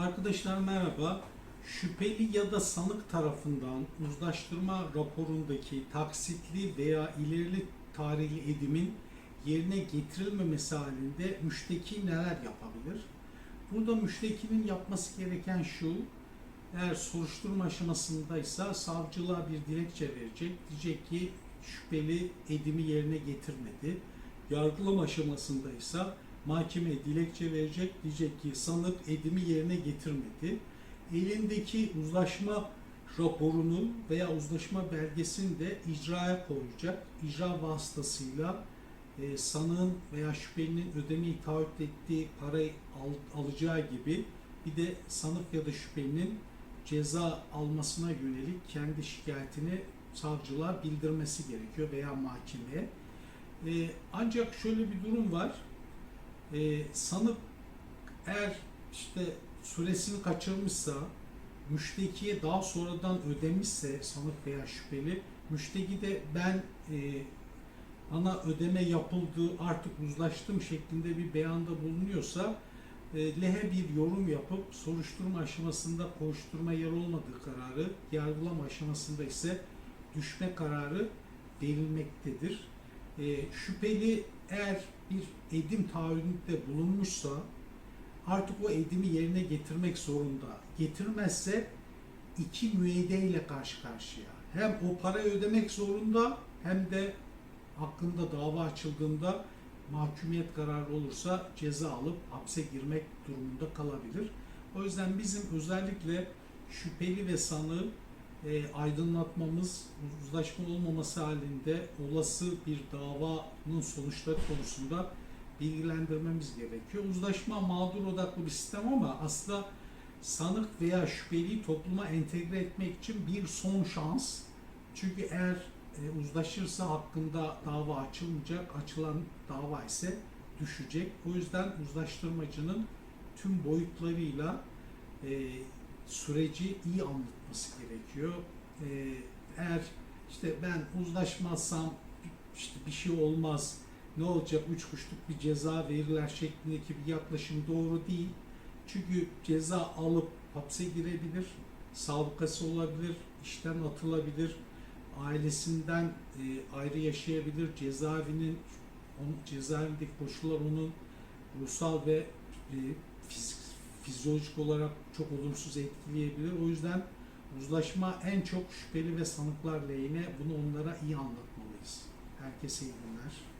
Arkadaşlar merhaba. Şüpheli ya da sanık tarafından uzlaştırma raporundaki taksitli veya ilerili tarihli edimin yerine getirilmemesi halinde müşteki neler yapabilir? Burada müştekinin yapması gereken şu, eğer soruşturma aşamasındaysa savcılığa bir dilekçe verecek. Diyecek ki şüpheli edimi yerine getirmedi. Yargılama aşamasındaysa mahkemeye dilekçe verecek. Diyecek ki sanık edimi yerine getirmedi. Elindeki uzlaşma raporunu veya uzlaşma belgesini de icraya koyacak. İcra vasıtasıyla e, sanığın veya şüphelinin ödemeyi taahhüt ettiği parayı al- alacağı gibi bir de sanık ya da şüphelinin ceza almasına yönelik kendi şikayetini savcılığa bildirmesi gerekiyor veya mahkemeye. E, ancak şöyle bir durum var. E, sanık eğer işte süresini kaçırmışsa, müştekiye daha sonradan ödemişse sanık veya şüpheli, müşteki de ben e, ana ödeme yapıldı artık uzlaştım şeklinde bir beyanda bulunuyorsa e, lehe bir yorum yapıp soruşturma aşamasında koşturma yer olmadığı kararı, yargılama aşamasında ise düşme kararı verilmektedir. E, şüpheli eğer bir edim taahhüdünde bulunmuşsa artık o edimi yerine getirmek zorunda. Getirmezse iki müeyyide ile karşı karşıya. Hem o parayı ödemek zorunda hem de hakkında dava açıldığında mahkumiyet kararı olursa ceza alıp hapse girmek durumunda kalabilir. O yüzden bizim özellikle şüpheli ve sanığı e, aydınlatmamız, uzlaşma olmaması halinde olası bir davanın sonuçları konusunda bilgilendirmemiz gerekiyor. Uzlaşma mağdur odaklı bir sistem ama aslında sanık veya şüpheliyi topluma entegre etmek için bir son şans. Çünkü eğer e, uzlaşırsa hakkında dava açılmayacak, açılan dava ise düşecek. O yüzden uzlaştırmacının tüm boyutlarıyla e, süreci iyi anlatması gerekiyor. E, eğer işte ben uzlaşmazsam işte bir şey olmaz, ne olacak üç kuşluk bir ceza verirler şeklindeki bir yaklaşım doğru değil. Çünkü ceza alıp hapse girebilir, sabıkası olabilir, işten atılabilir, ailesinden e, ayrı yaşayabilir, cezaevinin onun cezaevindeki koşullar onun ruhsal ve e, fizik, fizyolojik olarak çok olumsuz etkileyebilir. O yüzden uzlaşma en çok şüpheli ve sanıklar lehine bunu onlara iyi anlatmalıyız. Herkese iyi günler.